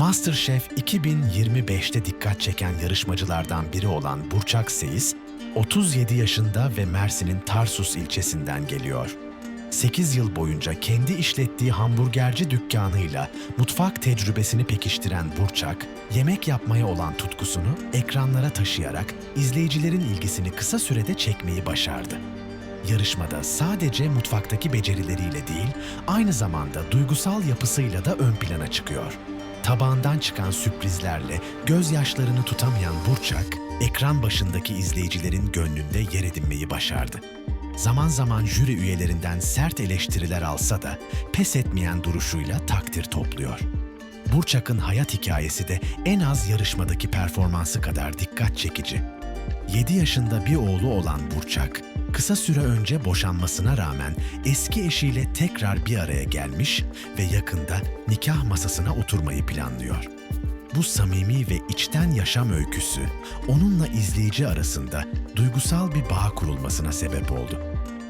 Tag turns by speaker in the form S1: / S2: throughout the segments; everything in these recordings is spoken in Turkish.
S1: MasterChef 2025'te dikkat çeken yarışmacılardan biri olan Burçak Seyis, 37 yaşında ve Mersin'in Tarsus ilçesinden geliyor. 8 yıl boyunca kendi işlettiği hamburgerci dükkanıyla mutfak tecrübesini pekiştiren Burçak, yemek yapmaya olan tutkusunu ekranlara taşıyarak izleyicilerin ilgisini kısa sürede çekmeyi başardı. Yarışmada sadece mutfaktaki becerileriyle değil, aynı zamanda duygusal yapısıyla da ön plana çıkıyor. Tabağından çıkan sürprizlerle gözyaşlarını tutamayan Burçak, ekran başındaki izleyicilerin gönlünde yer edinmeyi başardı. Zaman zaman jüri üyelerinden sert eleştiriler alsa da pes etmeyen duruşuyla takdir topluyor. Burçak'ın hayat hikayesi de en az yarışmadaki performansı kadar dikkat çekici. 7 yaşında bir oğlu olan Burçak, kısa süre önce boşanmasına rağmen eski eşiyle tekrar bir araya gelmiş ve yakında nikah masasına oturmayı planlıyor. Bu samimi ve içten yaşam öyküsü onunla izleyici arasında duygusal bir bağ kurulmasına sebep oldu.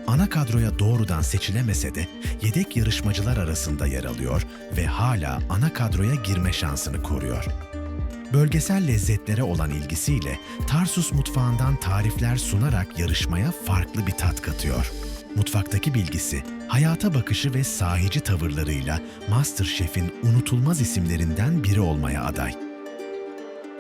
S1: Ana kadroya doğrudan seçilemese de yedek yarışmacılar arasında yer alıyor ve hala ana kadroya girme şansını koruyor. Bölgesel lezzetlere olan ilgisiyle Tarsus mutfağından tarifler sunarak yarışmaya farklı bir tat katıyor. Mutfaktaki bilgisi, hayata bakışı ve sahici tavırlarıyla MasterChef'in unutulmaz isimlerinden biri olmaya aday.